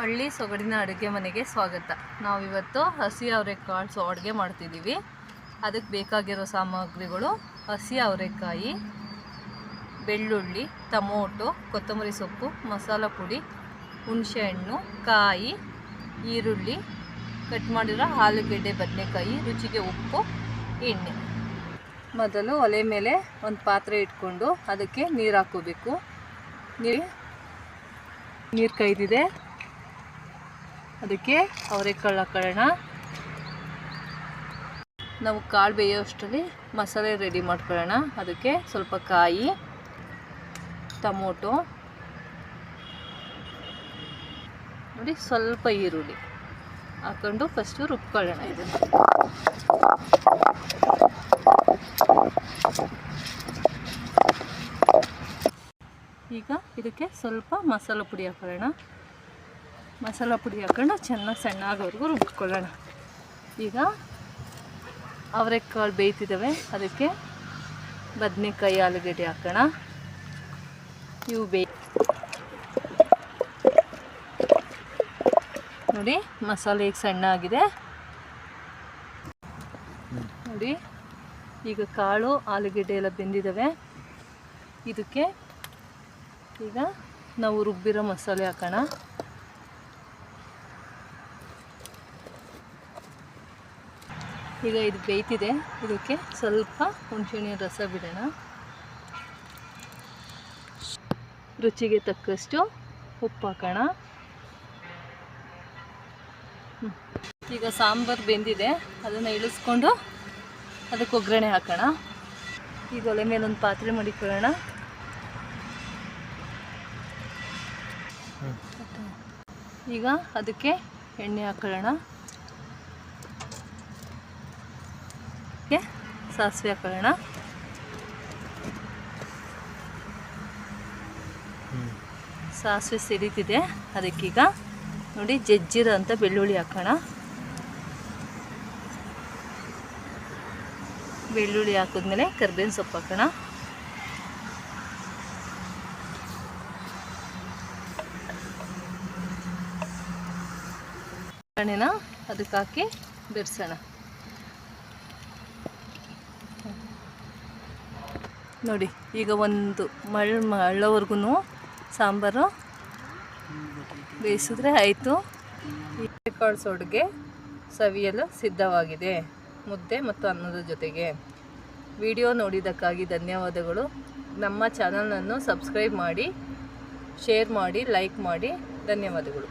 ಹಳ್ಳಿ ಸೊಗಡಿನ ಅಡುಗೆ ಮನೆಗೆ ಸ್ವಾಗತ. ನಾವಿವತ್ತು ಹಸಿ ಅವರೆಕಾಳು ಸೊ ಅಡುಗೆ ಮಾಡ್ತಿದ್ದೀವಿ ಅದಕ್ಕೆ ಬೇಕಾಗಿರೋ ಸಾಮಗ್ರಿಗಳು ಹಸಿ ಅವರೆಕಾಯಿ, ಬೆಳ್ಳುಳ್ಳಿ, ಟಮೋಟೊ, ಕೊತ್ತಂಬರಿ ಸೊಪ್ಪು, ಮಸಾಲ ಪುಡಿ ಹುಣಸೆಹಣ್ಣು ಕಾಯಿ, ಈರುಳ್ಳಿ, ಕಟ್ ಮಾಡಿರೋ ಆಲೂಗೆಡ್ಡೆ, ಬದನೆಕಾಯಿ, ರುಚಿಗೆ ಉಪ್ಪು, ಎಣ್ಣೆ. ಮೊದಲು ಒಲೆ ಮೇಲೆ ಒಂದು ಪಾತ್ರೆ ಇಟ್ಕೊಂಡು ಅದಕ್ಕೆ ನೀರು ಹಾಕೋಬೇಕು ನೀರು ನೀರು ಕೈದಿದೆ. ಅದಕ್ಕೆ ಅವರೆಕಾಳು ಹಾಕೊಳ್ಳೋಣ ನಾವು ಕಾಳು ಬೇಯೋಷ್ಟರಲ್ಲಿ ಮಸಾಲೆ ರೆಡಿ ಮಾಡ್ಕೊಳ್ಳೋಣ. ಅದಕ್ಕೆ ಸ್ವಲ್ಪ ಕಾಯಿ, ಟಮೋಟೊ, ನೋಡಿ ಸ್ವಲ್ಪ ಈರುಳ್ಳಿ ಹಾಕೊಂಡು ಫಸ್ಟು ರುಬ್ಕೊಳ್ಳೋಣ ಇದನ್ನು. ಈಗ ಇದಕ್ಕೆ ಸ್ವಲ್ಪ ಮಸಾಲೆ ಪುಡಿ ಹಾಕೊಳ್ಳೋಣ. ಮಸಾಲ ಪುಡಿ ಹಾಕೊಂಡು ಚೆನ್ನಾಗಿ ಸಣ್ಣಾಗೋವರೆಗೂ ರುಬ್ಕೊಳ್ಳೋಣ. ಈಗ ಅವರೆಕಾಳು ಬೇಯ್ತಿದ್ದಾವೆ ಅದಕ್ಕೆ ಬದನೆಕಾಯಿ ಆಲೂಗಡ್ಡೆ ಹಾಕೋಣ. ಇವು ಬೇಯ ನೋಡಿ, ಮಸಾಲೆ ಈಗ ಸಣ್ಣ ಆಗಿದೆ ನೋಡಿ, ಈಗ ಕಾಳು, ಆಲೂಗಡ್ಡೆ ಎಲ್ಲ ಬೆಂದಿದ್ದಾವೆ ಇದಕ್ಕೆ ಈಗ ನಾವು ರುಬ್ಬಿರೋ ಮಸಾಲೆ ಹಾಕೋಣ. ಈಗ ಇದು ಬೇಯ್ತಿದೆ. ಇದಕ್ಕೆ ಸ್ವಲ್ಪ ಹುಣಸೆಹಣ್ಣಿನ ರಸ ಬಿಡೋಣ. ರುಚಿಗೆ ತಕ್ಕಷ್ಟು ಉಪ್ಪು ಹಾಕೋಣ. ಈಗ ಸಾಂಬಾರು ಬೆಂದಿದೆ. ಅದನ್ನು ಇಳಿಸ್ಕೊಂಡು ಅದಕ್ಕೆ ಒಗ್ಗರಣೆ ಹಾಕೋಣ. ಈಗ ಒಲೆ ಮೇಲೆ ಒಂದು ಪಾತ್ರೆ ಮಡಿಕೊಳ್ಳೋಣ. ಈಗ ಅದಕ್ಕೆ ಎಣ್ಣೆ ಹಾಕೊಳ್ಳೋಣ. ಅದಕ್ಕೆ ಸಾಸಿವೆ ಹಾಕೋಣ ಸಾಸಿವೆ ಸಿಡಿತಿದೆ, ಅದಕ್ಕೀಗ ನೋಡಿ ಜಜ್ಜಿರೋ ಅಂತ ಬೆಳ್ಳುಳ್ಳಿ ಹಾಕೋಣ. ಬೆಳ್ಳುಳ್ಳಿ ಹಾಕಿದ್ಮೇಲೆ ಕರ್ಬೇವಿನ ಸೊಪ್ಪು ಹಾಕೋಣ. ಎಣ್ಣೆನ ಅದಕ್ಕೆ ಹಾಕಿ ಬೆರೆಸೋಣ. ನೋಡಿ, ಈಗ ಒಂದು ಮಳ್ ಮಳ್ಳವರೆಗೂ ಸಾಂಬಾರು ಬೇಯಿಸಿದ್ರೆ ಆಯಿತು. ಕಾಳು ಸೊಡ್ಗೆ ಸವಿಯಲು ಸಿದ್ಧವಾಗಿದೆ. ಮುದ್ದೆ ಮತ್ತು ಅನ್ನದ ಜೊತೆಗೆ. ವಿಡಿಯೋ ನೋಡಿದ್ದಕ್ಕಾಗಿ ಧನ್ಯವಾದಗಳು. ನಮ್ಮ ಚಾನಲನ್ನು ಸಬ್ಸ್ಕ್ರೈಬ್ ಮಾಡಿ, ಶೇರ್ ಮಾಡಿ, ಲೈಕ್ ಮಾಡಿ. ಧನ್ಯವಾದಗಳು.